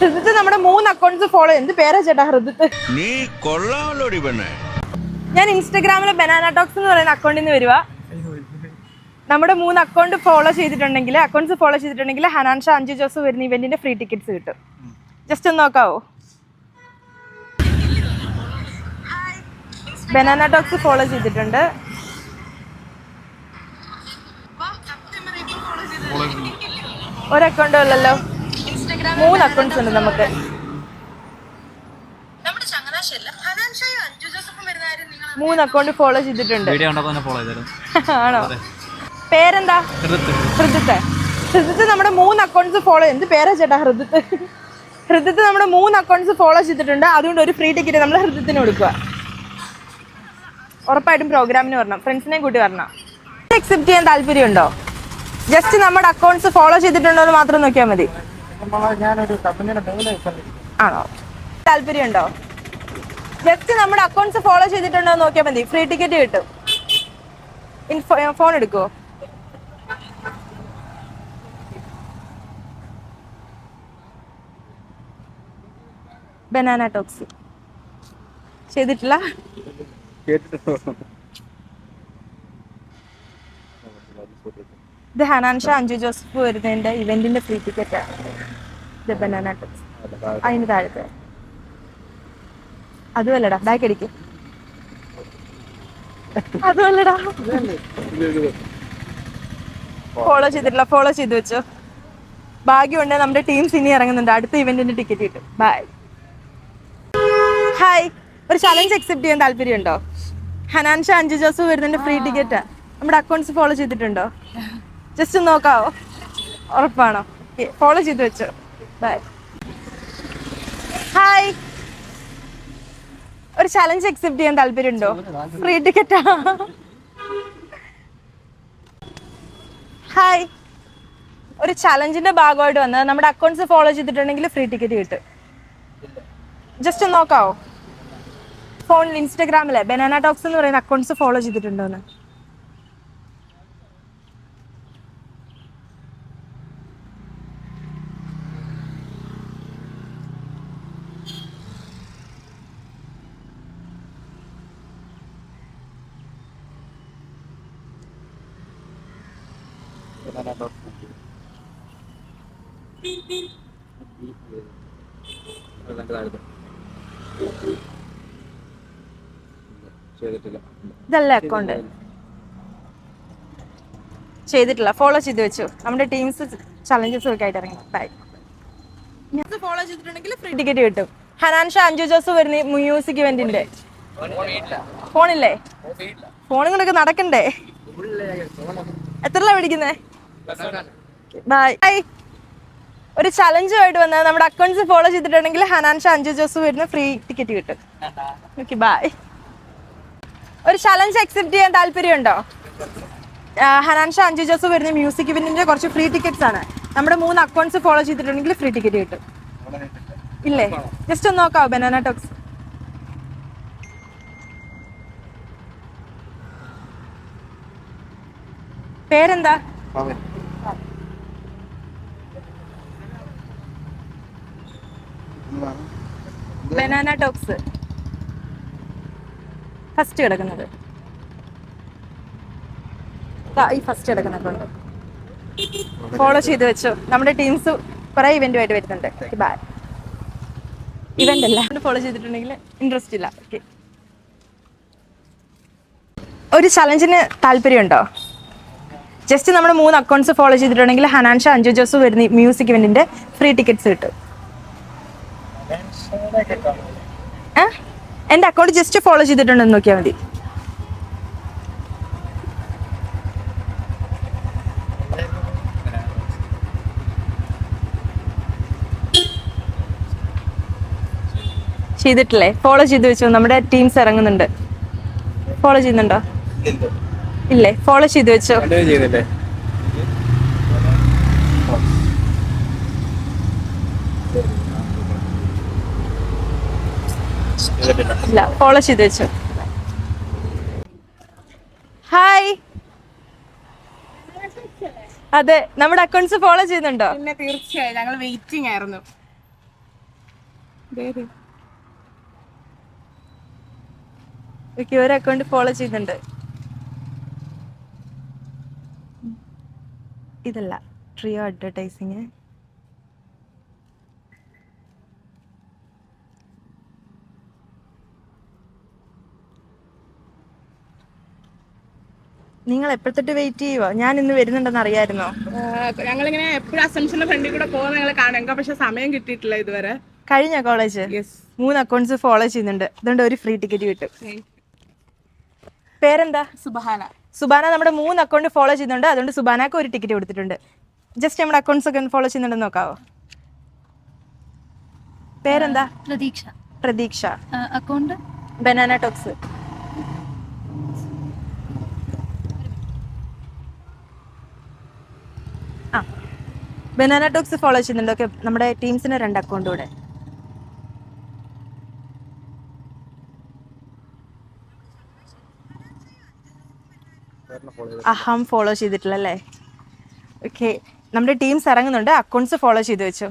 ഹൃദിത്ത് നമ്മുടെ മൂന്ന് accounts follow എന്ത് പേരാ ചേട്ടാ ഹൃദിത്ത് നീ കൊള്ളാമല്ലോടി പെണ്ണേ. ഞാൻ ഇൻസ്റ്റാഗ്രാമിലെ ബനാന ടോക്സ് എന്ന് പറയുന്ന അക്കൗണ്ടിൽ നിന്ന് വരുവാ. നമ്മുടെ മൂന്ന് അക്കൗണ്ട് ഫോളോ ചെയ്തിട്ടുണ്ടെങ്കിൽ അക്കൗണ്ട്സ് ഫോളോ ചെയ്തിട്ടുണ്ടെങ്കിൽ ഹനാൻഷ അഞ്ചു ജോസഫ് വരുന്ന ഇവന്റിന്റെ ഫ്രീ ടിക്കറ്റ്സ് കിട്ടും. ജസ്റ്റ് ഒന്ന് നോക്കാവോ? ബനാന ടോക്സ് ഫോളോ ചെയ്തിട്ടുണ്ട്. ഒരു അക്കൗണ്ടും അല്ലല്ലോ മൂന്ന് അക്കൗണ്ട്സ് ഉണ്ട് നമുക്ക്. മൂന്ന് അക്കൗണ്ട് ഫോളോ ചെയ്തിട്ടുണ്ട്. വീഡിയോ കണ്ടപ്പോൾ തന്നെ ഫോളോ ചെയ്തായിരുന്നു ആണോ? പേരെന്താ? ഹൃദത്ത്. ഹൃദത്ത്. ഹൃദിത്ത് നമ്മുടെ മൂന്ന് അക്കൗണ്ട്സ് ഫോളോ എന്ത് പേരാ ചേട്ടാ ഹൃദത്ത്? ഹൃദത്ത് നമ്മുടെ മൂന്ന് അക്കൗണ്ട്സ് ഫോളോ ചെയ്തിട്ടുണ്ട്. അതുകൊണ്ട് ഒരു ഫ്രീ ടിക്കറ്റ് നമ്മൾ ഹൃദത്തിന് കൊടുക്കുക ഉറപ്പായിട്ടും പ്രോഗ്രാമിന് വരണം. ഫ്രണ്ട്സിനെയും കൂട്ടി വരണം. അക്സെപ്റ്റ് ചെയ്യാൻ താല്പര്യമുണ്ടോ? ജസ്റ്റ് നമ്മുടെ അക്കൗണ്ട്സ് ഫോളോ ചെയ്തിട്ടുണ്ടോ എന്ന് മാത്രം നോക്കിയാൽ മതി. ഞാനൊരു കമ്പനിയുടെ മെയിൽ ആണോ? താല്പര്യമുണ്ടോ? ജസ്റ്റ് നമ്മുടെ അക്കൗണ്ട്സ് ഫോളോ ചെയ്തിട്ടുണ്ടോ എന്ന് നോക്കിയാൽ മതി. ഫ്രീ ടിക്കറ്റ് കിട്ടും. ഫോൺ എടുക്കുവോ? ബനാന ടോക്സി ചെയ്തിട്ടില്ല? ഇത് ഹനാൻഷ അഞ്ജു ജോസഫ് വരുന്നതിന്റെ ഇവന്റിന്റെ ഫ്രീ ടിക്കറ്റ് ആണ്. ബനാന ടോക്സി അതിന് താഴത്തെ. അതുമല്ലടാ ബാക്ക് അടിക്ക്. അതുമല്ലടാ. ഫോളോ ചെയ്തിട്ടില്ല ഫോളോ ചെയ്ത് വെച്ചോ. ഭാഗ്യമുണ്ട് നമ്മുടെ ടീംസ് ഇനി ഇറങ്ങുന്നുണ്ട്. അടുത്ത ഇവന്റിന്റെ ടിക്കറ്റ് കിട്ടും. ബൈ ഹായ് ഒരു ചലഞ്ച് അക്സെപ്റ്റ് ചെയ്യാൻ താല്പര്യമുണ്ടോ? ഹനാൻഷ അഞ്ജു ജോസഫ് വരുന്നതിന്റെ ഫ്രീ ടിക്കറ്റ് നമ്മുടെ അക്കൗണ്ട്സ് ഫോളോ ചെയ്തിട്ടുണ്ടോ? ജസ്റ്റ് നോക്കാവോ? ഉറപ്പാണോ? ഫോളോ ചെയ്ത് വെച്ചോ. ബൈ ഹായ് ഒരു ചലഞ്ച് അക്സെപ്റ്റ് ചെയ്യാൻ താല്പര്യമുണ്ടോ? ഫ്രീ ടിക്കറ്റാ ഹായ് ഒരു ചലഞ്ചിന്റെ ഭാഗമായിട്ട് വന്നത് നമ്മുടെ അക്കൗണ്ട്സ് ഫോളോ ചെയ്തിട്ടുണ്ടെങ്കിൽ ഫ്രീ ടിക്കറ്റ് കിട്ടും. ജസ്റ്റ് നോക്കാവോ? ഫോണിൽ ഇൻസ്റ്റാഗ്രാമിലെ ബനാന ടോക്സ് എന്ന് പറയുന്ന അക്കൗണ്ട്സ് ഫോളോ ചെയ്തിട്ടുണ്ടോ എന്ന് ചെയ്തിട്ടില്ല ഇതല്ല അക്കൗണ്ട് ചെയ്തിട്ടില്ല. ഫോളോ ചെയ്ത് വെച്ചു. നമ്മുടെ ടീംസ് ചലഞ്ചസ് ഒക്കെ ആയിട്ട് ഇറങ്ങി. ബൈ ഫോളോ ചെയ്തിട്ടുണ്ടെങ്കിൽ ഫ്രീ ടിക്കറ്റ് കിട്ടും. ഹനാൻഷ അഞ്ജു ജോസ് വരുന്ന മ്യൂസിക് ഇവന്റിന്റെ ഫോണില്ലേ? ഫോണും കൊണ്ടൊക്കെ നടക്കണ്ടേ? എത്രല്ല പിടിക്കുന്നേ ബൈ ബൈ ഒരു ചലഞ്ച് ആയിട്ട് വന്നാൽ നമ്മുടെ അക്കൗണ്ട്സ് ഫോളോ ചെയ്തിട്ടുണ്ടെങ്കിൽ ഹനാൻഷ അഞ്ചു ജോസ് വരുന്ന ഫ്രീ ടിക്കറ്റ് കിട്ടും. ഓക്കെ ബായ് ഒരു ചലഞ്ച് അക്സെപ്റ്റ് ചെയ്യാൻ താല്പര്യമുണ്ടോ? ഹനാൻഷ അഞ്ചു ജോസ് വരുന്ന മ്യൂസിക് ഇവന്റിന്റെ കുറച്ച് ഫ്രീ ടിക്കറ്റ്സ് ആണ്. നമ്മുടെ മൂന്ന് അക്കൗണ്ട്സ് ഫോളോ ചെയ്തിട്ടുണ്ടെങ്കിൽ ഫ്രീ ടിക്കറ്റ് കിട്ടും. ഇല്ലേ? ജസ്റ്റ് ഒന്ന് നോക്കാവോ ബനാന ടോക്സ് പേരെന്താ? ബനാന ടോക്സ് ഫസ്റ്റ് കിടക്കുന്നത്. ദാ ഈ ഫസ്റ്റ് കിടക്കുന്ന അക്കൗണ്ട് ഫോളോ ചെയ്ത് വെച്ചു. നമ്മുടെ ടീംസ് കുറെ ഇവന്റുമായിട്ട് വരുന്നുണ്ട്. ബൈ ഇവന്റ് അല്ല. ഫോളോ ചെയ്തിട്ടുണ്ടെങ്കിൽ ഇൻട്രസ്റ്റ് ഇല്ല. ഓക്കെ ഒരു ചലഞ്ചിന് താല്പര്യമുണ്ടോ? ജസ്റ്റ് നമ്മൾ മൂന്ന് അക്കൗണ്ട്സ് ഫോളോ ചെയ്തിട്ടുണ്ടെങ്കിൽ ഹനാൻഷ അഞ്ചു ജോസ് വരുന്ന മ്യൂസിക് ഇവന്റിന്റെ ഫ്രീ ടിക്കറ്റ്സ് കിട്ടും. എന്റെ അക്കൗണ്ട് ജസ്റ്റ് ഫോളോ ചെയ്തിട്ടുണ്ടെന്ന് നോക്കിയാൽ മതി. ചെയ്തിട്ടില്ലേ? ഫോളോ ചെയ്ത് വെച്ചു. നമ്മുടെ ടീംസ് ഇറങ്ങുന്നുണ്ട്. ഫോളോ ചെയ്യുന്നുണ്ടോ? ഇല്ലേ. ഫോളോ ചെയ്ത് വെച്ചോ? ഇല്ല ഫോളോ ചെയ്ത് വെച്ചു. ഹായ് അതെ നമ്മുടെ അക്കൗണ്ട്സ് ഫോളോ ചെയ്യുന്നുണ്ടോ? പിന്നെ തീർച്ചയായും ഞങ്ങൾ വെയിറ്റിംഗ് ആയിരുന്നു. ഓക്കെ ഒരു അക്കൗണ്ട് ഫോളോ ചെയ്യുന്നുണ്ട്. ഇതല്ല ട്രിയോ അഡ്വർടൈസിങ് നിങ്ങൾ എപ്പോഴത്തെ വെയിറ്റ് ചെയ്യുവോ? ഞാൻ ഇന്ന് വരുന്നുണ്ടെന്ന് അറിയായിരുന്നോ? ഞങ്ങളിങ്ങനെ എപ്പോഴും അസംഷന്റെ ഫ്രണ്ടിൽ കൂടെ പോകുന്ന ഞങ്ങൾ കാണാം പക്ഷെ സമയം കിട്ടിയിട്ടില്ല ഇതുവരെ. കഴിഞ്ഞ കോളേജ് യെസ് മൂന്ന് അക്കൗണ്ട്സ് ഫോളോ ചെയ്യുന്നുണ്ട്. അതുകൊണ്ട് ഒരു ഫ്രീ ടിക്കറ്റ് കിട്ടും. പേരെന്താ? സുബാന. സുബാന നമ്മുടെ മൂന്ന് അക്കൗണ്ട് ഫോളോ ചെയ്യുന്നുണ്ട്. അതുകൊണ്ട് സുബാനക്ക് ഒരു ടിക്കറ്റ് കൊടുത്തിട്ടുണ്ട്. ജസ്റ്റ് നമ്മുടെ അക്കൗണ്ട്സ് ഒക്കെ ഫോളോ ചെയ്യുന്നുണ്ടെന്ന് നോക്കാവോ? പേരെന്താ? Pratheeksha. Pratheeksha. Account Banana Talks Banana Talks follow ചെയ്യുന്നുണ്ട്. ഓക്കെ നമ്മുടെ ടീംസിന് രണ്ട് അക്കൗണ്ട് കൂടെ അഹം ഫോളോ ചെയ്തിട്ടില്ല അല്ലേ? ഓക്കെ നമ്മുടെ ടീംസ് ഇറങ്ങുന്നുണ്ട്. അക്കൗണ്ട്സ് ഫോളോ ചെയ്ത് വെച്ചോ.